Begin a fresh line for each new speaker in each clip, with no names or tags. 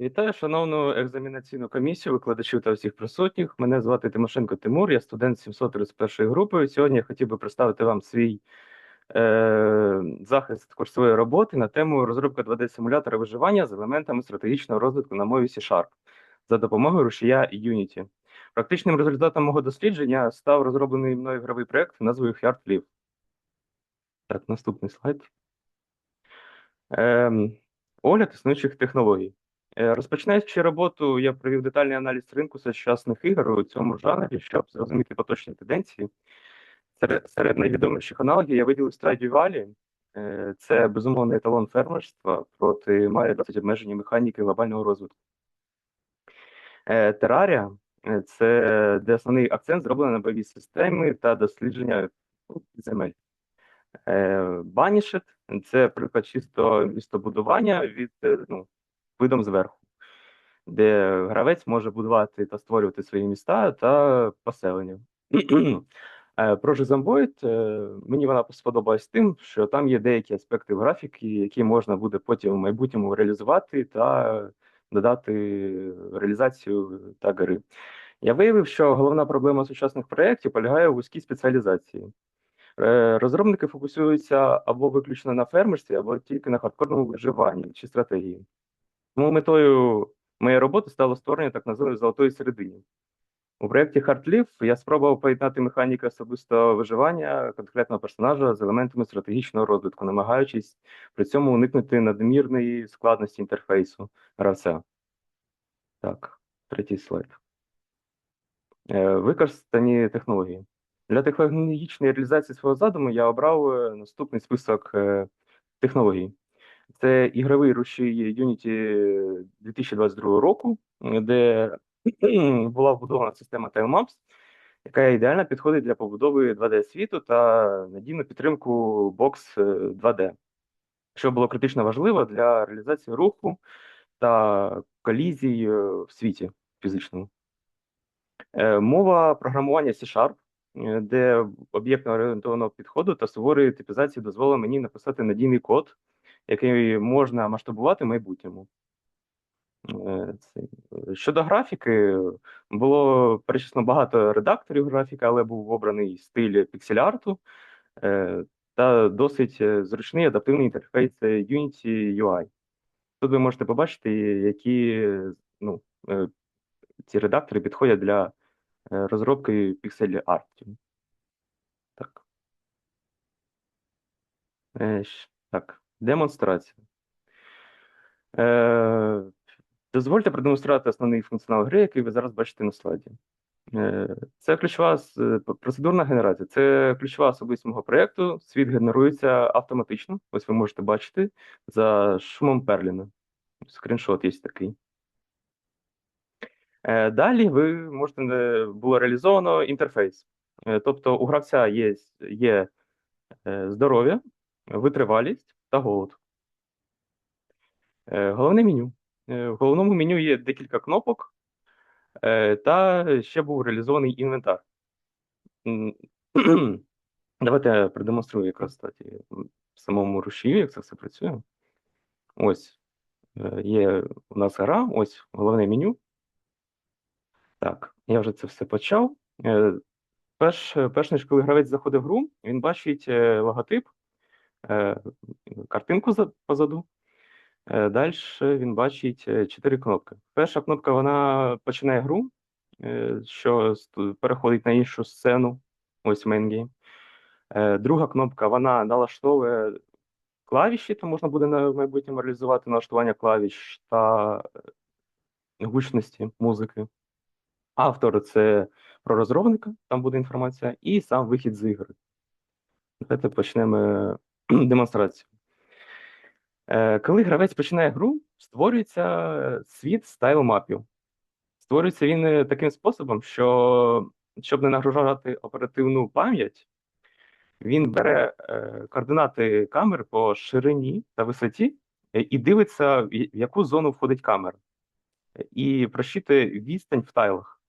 Вітаю, шановну екзамінаційну комісію, викладачів та всіх присутніх. Мене звати Тимошенко Тимур, я студент 731 групи. Сьогодні я хотів би представити вам свій е, захист курсової роботи на тему розробка 2D-симулятора виживання з елементами стратегічного розвитку на мові C-Sharp за допомогою рушія Unity. Практичним результатом мого дослідження став розроблений мною ігровий проєкт назвою Hardlive. Так, наступний слайд. Ем, огляд існуючих технологій. Е, Розпочинаючи роботу, я провів детальний аналіз ринку сучасних ігор у цьому жанрі, щоб зрозуміти поточні тенденції. Серед, найвідоміших аналогів я виділив Stardew Valley. Е, Це безумовний еталон фермерства проти має досить обмежені механіки глобального розвитку. Terraria е, це де основний акцент зроблений на бойові системи та дослідження ну, земель. Banished – це приклад чисто містобудування від ну, видом зверху, де гравець може будувати та створювати свої міста та поселення. Е, Project е, мені вона сподобалась тим, що там є деякі аспекти графіки, які можна буде потім в майбутньому реалізувати та додати реалізацію та гри. Я виявив, що головна проблема сучасних проєктів полягає у вузькій спеціалізації. Е, Розробники фокусуються або виключно на фермерстві, або тільки на хардкорному виживанні чи стратегії. Тому метою моєї роботи стало створення так званої золотої середини. У проєкті Hardlive я спробував поєднати механіки особистого виживання конкретного персонажа з елементами стратегічного розвитку, намагаючись при цьому уникнути надмірної складності інтерфейсу гравця. Так, третій слайд. Е, Використані технології. Для технологічної реалізації свого задуму я обрав е, наступний список е, технологій. Це ігровий рушій Unity 2022 року, де була вбудована система TileMaps, яка ідеально підходить для побудови 2D-світу та надійну підтримку Box 2D, що було критично важливо для реалізації руху та колізій е, в світі фізичному. Е, Мова програмування C-Sharp, е, де об'єктно орієнтованого підходу та суворої типізації дозволила мені написати надійний код, який можна масштабувати в майбутньому. Е, Щодо графіки, було перечислено багато редакторів графіки, але був обраний стиль піксель-арту е, та досить е, зручний адаптивний інтерфейс е, Unity UI. Тут ви можете побачити, які е, ну, е, ці редактори підходять для е, розробки піксель-артів. Так. Е, Так, демонстрація. Е, Дозвольте продемонструвати основний функціонал гри, який ви зараз бачите на слайді. Е, Це ключова е, процедурна генерація. Це ключова особливість мого проєкту. Світ генерується автоматично. Ось ви можете бачити за шумом Перліна. Скріншот є такий. Е, Далі ви можете е, було реалізовано інтерфейс. Е, Тобто у гравця є, є здоров'я, витривалість та голод. Е, Головне меню. Е, В головному меню є декілька кнопок, е, та ще був реалізований інвентар. Давайте я продемонструю якраз кстати, в самому рушію, як це все працює. Ось є у нас гра, ось головне меню. Так, я вже це все почав. Перш, перш ніж коли гравець заходить в гру, він бачить логотип, картинку позаду. Далі він бачить е, чотири кнопки. Перша кнопка вона починає гру, е, що переходить на іншу сцену, ось main game. Е, Друга кнопка вона налаштовує клавіші, то можна буде на майбутньому реалізувати налаштування клавіш та е, гучності музики. Автор це про розробника, там буде інформація, і сам вихід з ігри. Давайте почнемо е, демонстрацію. Е, Коли гравець починає гру, створюється е, світ стайл-мапів. Створюється він е, таким способом, що щоб не нагружати оперативну пам'ять, він бере координати камер по ширині та висоті і дивиться, в яку зону входить камера, і просчитує відстань в тайлах.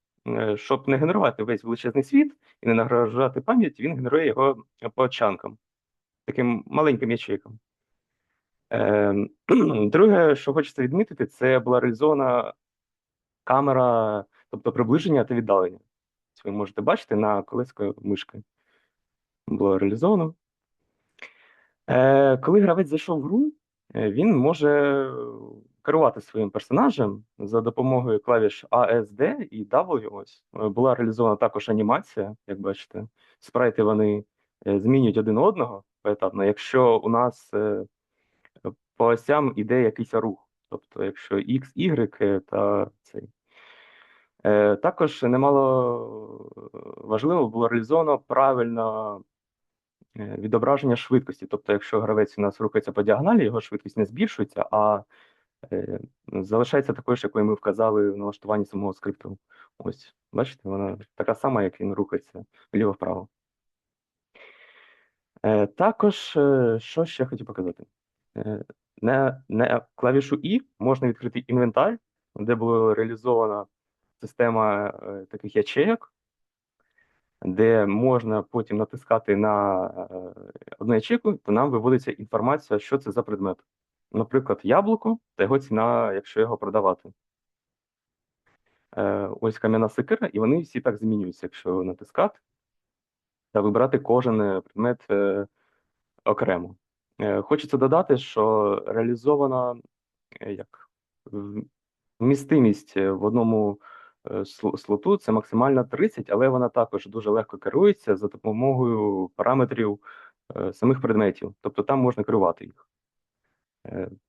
Щоб не генерувати весь величезний світ і не нагружати пам'ять, він генерує його по чанкам, таким маленьким ячейкам. Ем, Друге, що хочеться відмітити, це була реалізована камера, тобто приближення та віддалення. Ось Ви можете бачити на колеско мишки. Було реалізовано. Е, Коли гравець зайшов в гру, е, він може керувати своїм персонажем за допомогою клавіш A, S, D і W. Ось Е, була реалізована також анімація, як бачите. Спрайти вони змінюють один одного поетапно, якщо у нас е, по осям іде якийсь рух. Тобто, якщо X, Y е, та цей. Е, Також немало важливо було реалізовано правильно відображення швидкості. Тобто, якщо гравець у нас рухається по діагоналі, його швидкість не збільшується, а залишається такою ж, якою ми вказали в налаштуванні самого скрипту. Ось, бачите, вона така сама, як він рухається вліво-вправо. Е, Також, е, що ще хотів показати? Е, На, на клавішу І можна відкрити інвентар, де була реалізована система таких ячеїк, де можна потім натискати на одну ячейку, то нам виводиться інформація, що це за предмет. Наприклад, яблуко та його ціна, якщо його продавати. Ось кам'яна секира, і вони всі так змінюються, якщо натискати вибирати кожен е, предмет е, окремо. Е, Хочеться додати, що реалізована як вмістимість в одному слоту це максимально 30, але вона також дуже легко керується за допомогою параметрів самих предметів. Тобто там можна керувати їх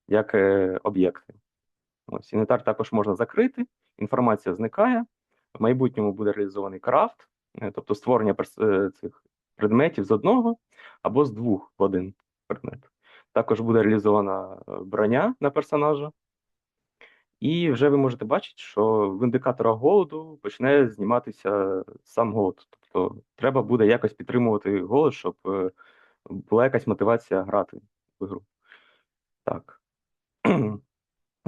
як об'єкти. Ось інвентар також можна закрити, інформація зникає. В майбутньому буде реалізований крафт, тобто створення е, цих предметів з одного або з двох в один предмет. Також буде реалізована е, броня на персонажа. І вже ви можете бачити, що в індикаторах голоду почне зніматися сам голод. Тобто треба буде якось підтримувати голод, щоб е, була якась мотивація грати в ігру. Так.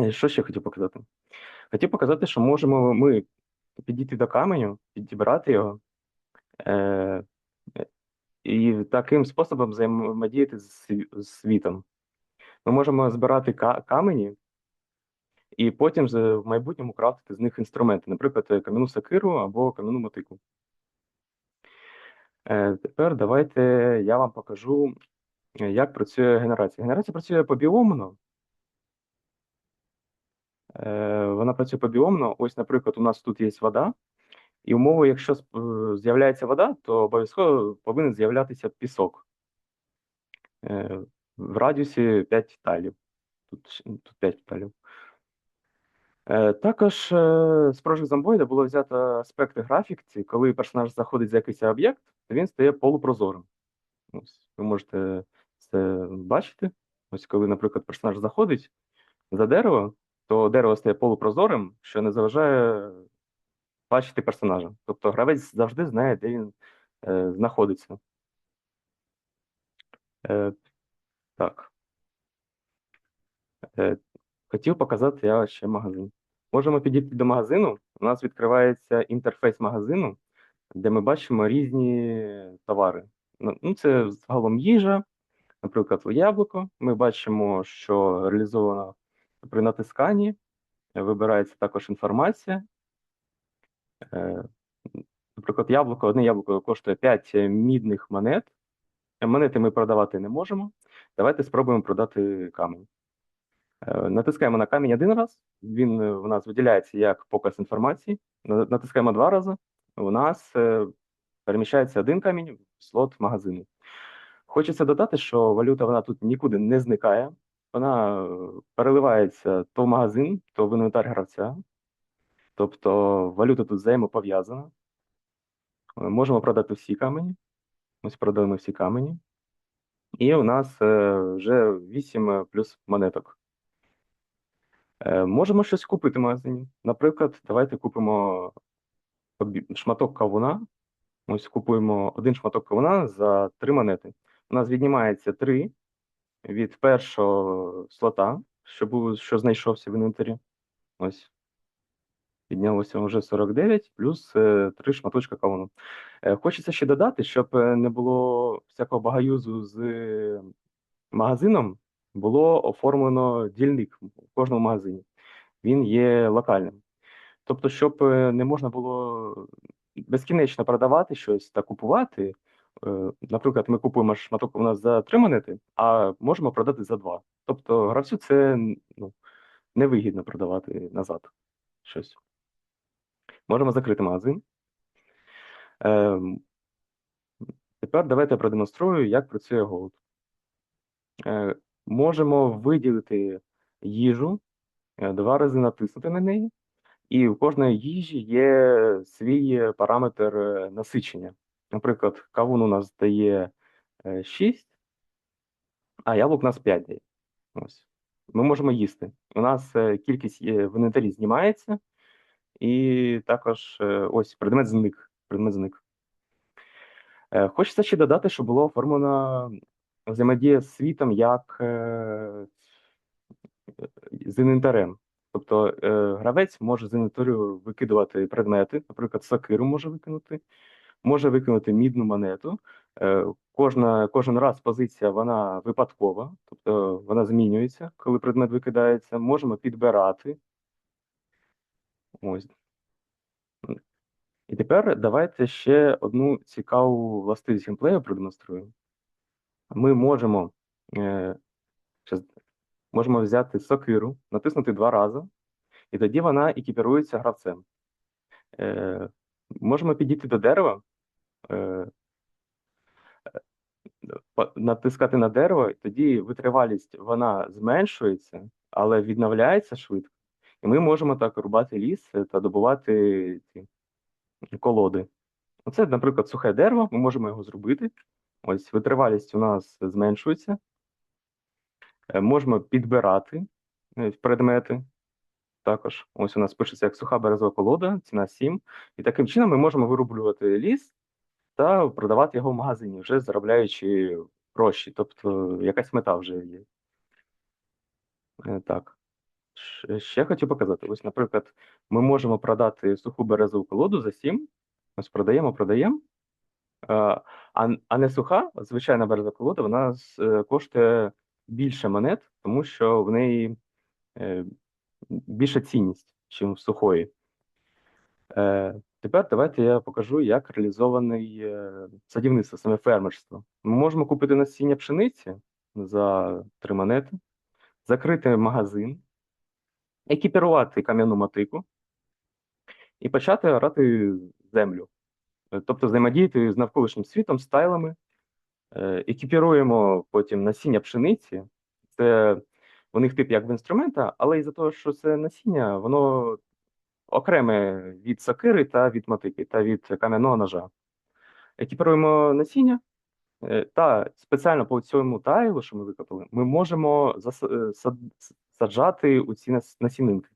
Е, Що ще хотів показати? Хотів показати, що можемо ми підійти до каменю, підібрати його е, е, і таким способом взаємодіяти з світом. Ми можемо збирати камені і потім в майбутньому крафтити з них інструменти, наприклад, е, кам'яну сокиру або кам'яну мотику. Е, Тепер давайте я вам покажу, е, як працює генерація. Генерація працює побіомно. Е, Вона працює побіомно. Ось, наприклад, у нас тут є вода, і умови, якщо е, з'являється вода, то обов'язково повинен з'являтися пісок Е, в радіусі 5 талів. Тут, щ- тут 5 талів. Е, Також з Project Zomboid було взято аспекти графіки, коли персонаж заходить за якийсь об'єкт, він стає полупрозорим. Ось, ви можете це бачити. Ось коли, наприклад, персонаж заходить за дерево, то дерево стає полупрозорим, що не заважає бачити персонажа. Тобто гравець завжди знає, де він е, знаходиться. Е, так. Е, хотів показати я ще магазин. Можемо підійти до магазину. У нас відкривається інтерфейс магазину, де ми бачимо різні товари. Ну, ну, це загалом їжа, наприклад, яблуко. Ми бачимо, що реалізовано при натисканні. Вибирається також інформація. Е, Наприклад, яблуко, одне яблуко коштує 5 мідних монет. Монети ми продавати не можемо. Давайте спробуємо продати камінь. Е, Натискаємо на камінь один раз, він у нас виділяється як показ інформації. Натискаємо два рази, у нас е, переміщається один камінь в слот магазину. Хочеться додати, що валюта вона тут нікуди не зникає, вона переливається то в магазин, то в інвентар гравця. Тобто валюта тут взаємопов'язана. Е, Можемо продати всі камені. Ось продаємо всі камені. І у нас е, вже 8 плюс монеток. Е, Можемо щось купити в магазині. Наприклад, давайте купимо шматок кавуна. Ось купуємо один шматок кавуна за 3 монети. У нас віднімається 3 від першого слота, що був, що знайшовся в інвентарі. Ось. Піднялося вже 49, плюс 3 шматочка кавуну. Е, Хочеться ще додати, щоб е, не було всякого багаюзу з е, магазином. було оформлено дільник в кожному магазині. Він є локальним. Тобто, щоб е, не можна було безкінечно продавати щось та купувати. е, Наприклад, ми купуємо шматок у нас за три монети, а можемо продати за два. Тобто гравцю це ну, невигідно продавати назад щось. Можемо закрити магазин. Ем, Тепер давайте я продемонструю, як працює Gold. Е, Можемо виділити їжу, е, два рази натиснути на неї, і в кожної їжі є свій параметр е, насичення. Наприклад, кавун у нас дає е, 6, а яблук у нас 5 дає. Ось. Ми можемо їсти. У нас кількість в інвентарі знімається, і також е, ось предмет зник. Предмет зник. Е, Хочеться ще додати, що було оформлено взаємодія з світом як е, з інвентарем. Тобто гравець може з інвентарю викидувати предмети, наприклад, сокиру може викинути, може викинути мідну монету. Кожна, кожен раз позиція вона випадкова, тобто вона змінюється, коли предмет викидається. Можемо підбирати. Ось. І тепер давайте ще одну цікаву властивість геймплею продемонструю. Ми можемо, е, можемо взяти сокиру, натиснути два рази, і тоді вона екіпірується гравцем. Е, можемо підійти до дерева, е, натискати на дерево, і тоді витривалість вона зменшується, але відновляється швидко. І ми можемо так рубати ліс е, та добувати ці колоди. Оце, наприклад, сухе дерево, ми можемо його зробити. Ось витривалість у нас зменшується. Е, Можемо підбирати е, предмети. Також ось у нас пишеться як суха березова колода, ціна 7. І таким чином ми можемо вирублювати ліс та продавати його в магазині, вже заробляючи гроші. Тобто якась мета вже є. Так. Ш- Ще хотів показати. Ось, наприклад, ми можемо продати суху березову колоду за 7. Ось продаємо, продаємо. А, а не суха, звичайна березова колода, вона е, коштує більше монет, тому що в неї е, більша цінність, ніж в сухої. Е, Тепер давайте я покажу, як реалізований е, садівництво, саме фермерство. Ми можемо купити насіння пшениці за 3 монети, закрити магазин, екіпірувати кам'яну мотику і почати орати землю. Е, Тобто взаємодіяти з навколишнім світом, стайлами. Е, Екіпіруємо потім насіння пшениці. Це у них тип як в інструмента, але із-за того, що це насіння, воно окреме від сокири та від мотики, та від кам'яного ножа. Екіпіруємо насіння, е, та спеціально по цьому тайлу, що ми викопали, ми можемо саджати у ці насінинки.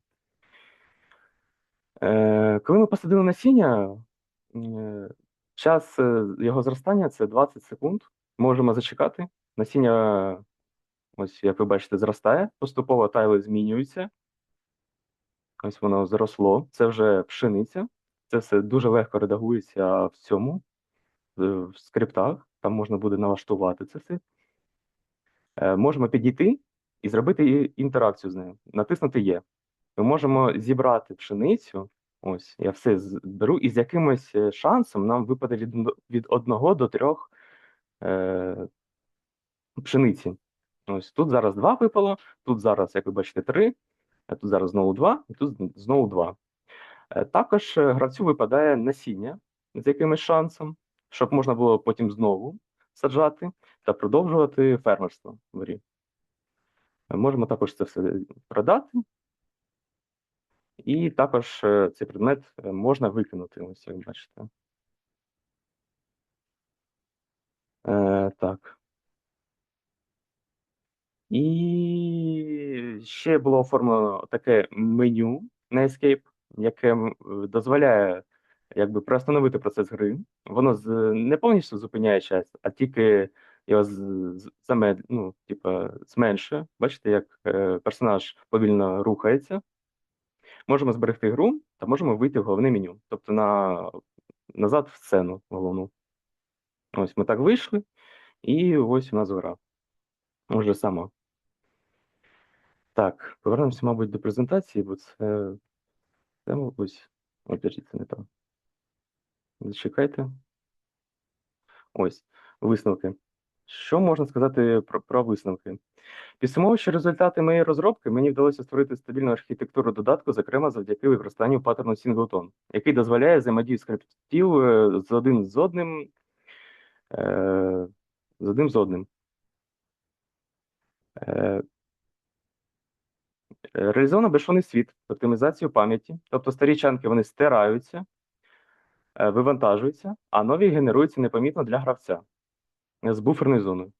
Е, Коли ми посадили насіння, е, час е, його зростання це 20 секунд. Можемо зачекати. Насіння, ось як ви бачите, зростає. Поступово тайли змінюються. Ось воно зросло. Це вже пшениця. Це все дуже легко редагується в цьому, в скриптах. Там можна буде налаштувати це все. Можемо підійти і зробити інтеракцію з нею. Натиснути Є. Ми можемо зібрати пшеницю. Ось, я все зберу, і з якимось е, шансом нам випаде від, від одного до трьох е, пшениці. Ось тут зараз два випало, тут зараз, як ви бачите, три, а тут зараз знову два, і тут знову два. Е, Також е, гравцю випадає насіння з якимось шансом, щоб можна було потім знову саджати та продовжувати фермерство в Можемо також це все продати. І також е, цей предмет е, можна викинути, ось як бачите. Е, так. І ще було оформлено таке меню на Escape, яке дозволяє якби приостановити процес гри. Воно не повністю зупиняє час, а тільки його з, з, заме- ну, типа, зменшує. Бачите, як е, персонаж повільно рухається. Можемо зберегти гру та можемо вийти в головне меню, тобто на, назад в сцену головну. Ось ми так вийшли, і ось у нас гра. Уже сама. Так, повернемося, мабуть, до презентації, бо це, це мабуть, ой, це не то. Зачекайте. Ось, висновки. Що можна сказати про, про висновки? Підсумовуючи результати моєї розробки, мені вдалося створити стабільну архітектуру додатку, зокрема завдяки використанню паттерну Singleton, який дозволяє взаємодію скриптів е, з один з одним е, з одним з одним. Е, Реалізовано безшовний світ, оптимізацію пам'яті, тобто старі чанки вони стираються, е, вивантажуються, а нові генеруються непомітно для гравця з буферною зоною.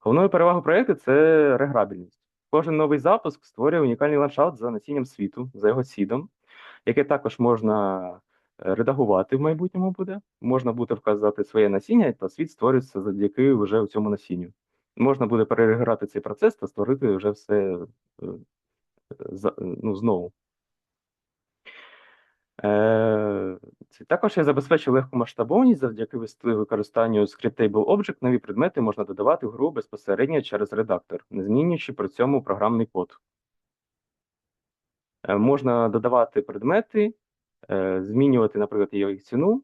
Головною перевагою проєкту це реграбільність. Кожен новий запуск створює унікальний ландшафт за насінням світу, за його сідом, яке також можна е, редагувати в майбутньому буде. Можна буде вказати своє насіння, та світ створюється завдяки вже цьому насінню. Можна буде переграти цей процес та створити вже все е, ну, знову. Е, Також я забезпечив легку масштабованість завдяки використанню Scriptable Object. Нові предмети можна додавати в гру безпосередньо через редактор, не змінюючи при цьому програмний код. Е, Можна додавати предмети, е, змінювати, наприклад, їх ціну,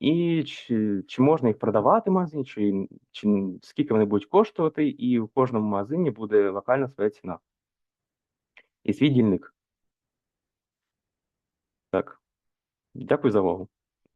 і чи, чи можна їх продавати в магазині, чи, чи скільки вони будуть коштувати, і в кожному магазині буде локальна своя ціна. І свій дільник. Так. Дякую за увагу.